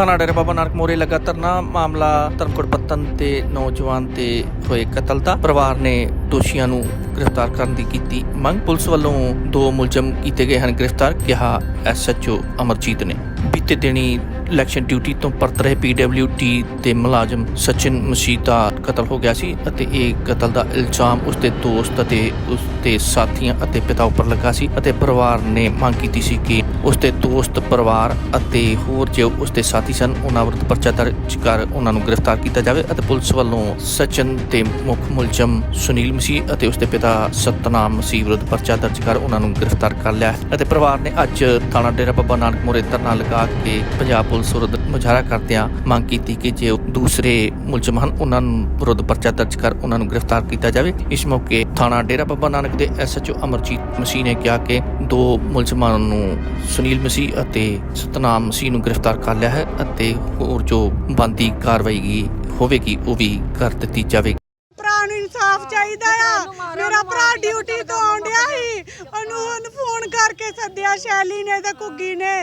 ਥਾਣਾ ਡੇਰਾ ਬਾਬਾ ਨਾਨਕ ਮੋਰੇ ਲੱਗਾ ਧਰਨਾ। ਮਾਮਲਾ ਧਰਮਕੋਟ ਪੱਤਨ ਤੇ ਨੌਜਵਾਨ ਤੇ ਹੋਏ ਕਤਲ ਦਾ। ਪਰਿਵਾਰ ਨੇ ਦੋਸ਼ੀਆਂ ਨੂੰ ਗ੍ਰਿਫਤਾਰ ਕਰਨ ਦੀ ਕੀਤੀ ਮੰਗ। ਪੁਲਿਸ ਵੱਲੋਂ ਦੋ ਮੁਲਜ਼ਮ ਕੀਤੇ ਗਏ ਹਨ ਗ੍ਰਿਫਤਾਰ, ਕਿਹਾ ਐਸਐਚਓ ਅਮਰਜੀਤ ਨੇ। ਬੀਤੇ ਦਿਨੀ ਇਲੈਕਸ਼ਨ ਡਿਊਟੀ ਤੋਂ ਪਰਤ ਰਹੇ ਪੀਡਬਲਯੂਡੀ ਦੇ ਮੁਲਾਜ਼ਮ ਸਚਿਨ ਮਸੀਹ ਦਾ ਕਤਲ ਹੋ ਗਿਆ ਸੀ ਅਤੇ ਇਹ ਕਤਲ ਦਾ ਇਲਜ਼ਾਮ ਉਸਦੇ ਦੋਸਤ ਅਤੇ ਉਸਦੇ ਸਾਥੀਆਂ ਅਤੇ ਪਿਤਾ ਉੱਪਰ ਲੱਗਾ ਸੀ ਅਤੇ ਪਰਿਵਾਰ ਨੇ ਮੰਗ ਕੀਤੀ ਸੀ ਕਿ ਉਸਦੇ ਦੋਸਤ, ਪਰਿਵਾਰ ਅਤੇ ਹੋਰ ਜੋ ਉਸਦੇ ਸਾਥੀ ਸਨ, ਉਹਨਾਂ ਵਿਰੁੱਧ ਪਰਚਾ ਦਰਜ ਕਰ ਉਹਨਾਂ ਨੂੰ ਗ੍ਰਿਫਤਾਰ ਕੀਤਾ ਜਾਵੇ ਅਤੇ ਪੁਲਿਸ ਵੱਲੋਂ ਸਚਿਨ ਦੇ ਮੁੱਖ ਮੁਲਜ਼ਮ ਸੁਨੀਲ ਮਸੀਹ ਅਤੇ ਉਸਦੇ ਪਿਤਾ ਸਤਨਾਮ ਮਸੀਹ ਵਿਰੁੱਧ ਪਰਚਾ ਦਰਜ ਕਰ ਉਹਨਾਂ ਨੂੰ ਗ੍ਰਿਫਤਾਰ ਕਰ ਲਿਆ ਅਤੇ ਪਰਿਵਾਰ ਨੇ ਅੱਜ ਥਾਣਾ ਡੇਰਾ ਬਾਬਾ ਨਾਨਕ ਮੋਰੇ ਧਰਨਾ ਲਗਾ ਕੇ ਪੰਜਾਬ ਪੁਲਿਸ ਮੁਜ਼ਾਹਰਾ ਕਰਦਿਆਂ ਮੰਗ ਕੀਤੀ ਕਿ ਜੇ ਦੂਸਰੇ ਮੁਲਜ਼ਮ ਹਨ ਉਹਨਾਂ ਨੂੰ ਵਿਰੁੱਧ ਪਰਚਾ ਦਰਜ ਕਰ ਉਹਨਾਂ ਨੂੰ ਗ੍ਰਿਫਤਾਰ ਕੀਤਾ ਜਾਵੇ। ਇਸ ਮੌਕੇ ਥਾਣਾ ਡੇਰਾ ਬਾਬਾ ਨਾਨਕ ਦੇ ਐਸਐਚਓ ਅਮਰਜੀਤ ਮਸੀਹ ਨੇ ਕਿਹਾ ਕਿ ਦੋ ਮੁਲਜ਼ਮਾਂ ਨੂੰ ਸੁਨੀਲ ਮਸੀਹ ਅਤੇ ਸਤਨਾਮ ਮਸੀਹ ਨੂੰ ਗ੍ਰਿਫਤਾਰ ਕਰ ਲਿਆ ਹੈ ਅਤੇ ਹੋਰ ਜੋ ਬੰਦੀ ਕਾਰਵਾਈ ਹੋਵੇਗੀ, ਉਹ ਵੀ ਕਰ ਦਿੱਤੀ ਜਾਵੇਗੀ। ਭਰਾ ਨੂੰ ਇਨਸਾਫ ਚਾਹੀਦਾ ਆ। ਮੇਰਾ ਭਰਾ ਡਿਊਟੀ ਤੋਂ ਆਉਂਦਿਆ ਉਹਨੂੰ ਉਹਨੂੰ ਫੋਨ ਕਰਕੇ ਸੱਦਿਆ, ਸ਼ੈਲੀ ਨੇ ਤੇ ਕੁੱਗੀ ਨੇ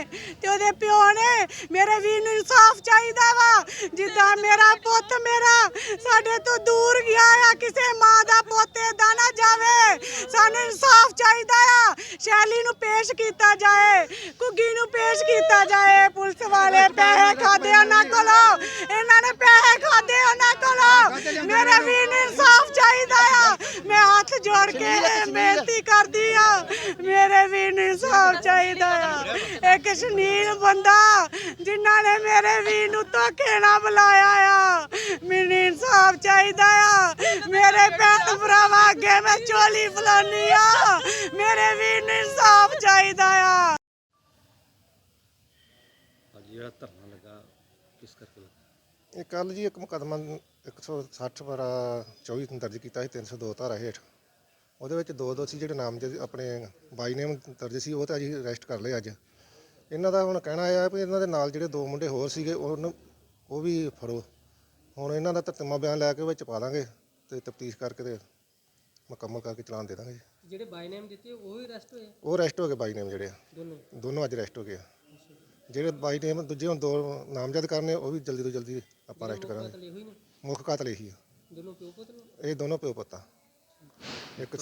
ਤੇ ਉਹਦੇ ਪਿਓ ਨੇ, ਮੇਰੇ ਵੀਰ ਨੂੰ ਇਨਸਾਫ ਚਾਹੀਦਾ ਵਾ। ਜਿੱਦਾਂ ਮੇਰਾ ਪੁੱਤ ਮੇਰਾ, ਸਾਡੇ ਤੋਂ ਦੂਰ ਗਿਆ ਆ, ਕਿਸੇ ਮਾਂ ਦਾ ਪੁੱਤ ਏਦਾਂ ਨਾ ਜਾਵੇ। ਸਾਨੂੰ ਇਨਸਾਫ ਚਾਹੀਦਾ ਆ। ਸ਼ੈਲੀ ਨੂੰ ਪੇਸ਼ ਕੀਤਾ ਜਾਏ ਕੁੱਗੀ ਨੂੰ ਪੇਸ਼ ਕੀਤਾ ਜਾਏ, ਪੁਲਿਸ ਵਾਲੇ ਪੈਸੇ ਖਾਦੇ ਉਹਨਾਂ ਕੋਲੋਂ ਇਹਨਾਂ ਨੇ ਪੈਸੇ ਖਾਦੇ ਉਹਨਾਂ ਕੋਲੋਂ ਮੇਰੇ ਵੀਰ ਨੂੰ ਇਨਸਾਫ ਚਾਹੀਦਾ ਆ ਮੈਂ ਹੱਥ ਜੋੜ ਕੇ ਬੇਨਤੀ ਕਰਦੀ ਆ ਮੇਰੇ ਵੀਰ ਨੂੰ ਇਨਸਾਫ ਚਾਹੀਦਾ। ਆ ਇੱਕ ਸ਼ਨੀਲ ਬੰਦਾ ਜਿਨ੍ਹਾਂ ਨੇ ਮੇਰੇ ਵੀਰ ਨੂੰ ਧੋਖੇ ਨਾਲ ਬੁਲਾਇਆ ਆ ਮੈਨੂੰ ਇਨਸਾਫ ਚਾਹੀਦਾ ਆ। ਮੇਰੇ ਭੈਣ ਭਰਾਵਾਂ ਅੱਗੇ ਮੈਂ ਚੋਲੀ ਫਲਾਨੀ ਆ ਮੇਰੇ ਵੀਰ ਨੂੰ ਇਨਸਾਫ ਚਾਹੀਦਾ ਆ। ਅੱਜ ਜਿਹੜਾ ਧਰਨਾ ਲੱਗਾ ਕਿਸ ਕਰਕੇ ਲੱਗਾ? ਇਹ ਕੱਲ ਜੀ ਇੱਕ ਮੁਕੱਦਮਾ 160 ਵਾਰਾ 24 ਨੂੰ ਦਰਜ ਕੀਤਾ ਸੀ 302 ਧਾਰਾ ਹੇਠ। ਉਹਦੇ ਵਿੱਚ ਦੋ ਦੋਸ਼ੀ ਜਿਹੜੇ ਨਾਮਜ਼ਦ ਆਪਣੇ ਬਾਈ ਨੇਮ ਦਰਜ ਸੀ ਉਹ ਤਾਂ ਅਸੀਂ ਅਰੈਸਟ ਕਰ ਲਏ ਅੱਜ। ਇਹਨਾਂ ਦਾ ਹੁਣ ਕਹਿਣਾ ਇਹ ਆ ਵੀ ਇਹਨਾਂ ਦੇ ਨਾਲ ਜਿਹੜੇ ਦੋ ਮੁੰਡੇ ਹੋਰ ਸੀਗੇ ਉਹਨੂੰ ਉਹ ਵੀ ਫੜੋ। ਹੁਣ ਇਹਨਾਂ ਦਾ ਤਤਮਾ ਬਿਆਨ ਲੈ ਕੇ ਵਿੱਚ ਪਾ ਦਾਂਗੇ ਤੇ ਤਫਤੀਸ਼ ਕਰਕੇ ਤੇ ਮੁਕੰਮਲ ਕਰਕੇ ਚਲਾਨ ਦੇ ਦਾਂਗੇ। ਜੀ। ਜਿਹੜੇ ਬਾਈ ਨੇਮ ਦਿੱਤੇ ਉਹ ਹੀ ਅਰੈਸਟ ਹੋਏ ਉਹ ਅਰੈਸਟ ਹੋ ਗਏ ਬਾਈ ਨੇਮ ਜਿਹੜੇ ਆ। ਦੋਨੋਂ? ਦੋਨੋਂ ਅੱਜ ਅਰੈਸਟ ਹੋ ਗਏ ਆ। ਜਿਹੜੇ ਬਾਈ ਨੇਮ ਦੂਜੇ ਹੁਣ ਦੋ ਨਾਮਜ਼ਦ ਕਰਨੇ ਉਹ ਵੀ ਜਲਦੀ ਤੋਂ ਜਲਦੀ ਆਪਾਂ ਅਰੈਸਟ ਕਰਾਂਗੇ। ਕਤਲ ਇਹੋ ਹੀ ਨੇ? ਮੁੱਖ ਕਾਤਲ ਇਹੀ ਆ। ਦੋਨੋਂ ਪਿਓ ਪੁੱਤ ਨੇ? ਇਹ ਦੋਨੋਂ ਪਿਓ ਪੁੱਤਾਂ ਇੱਕ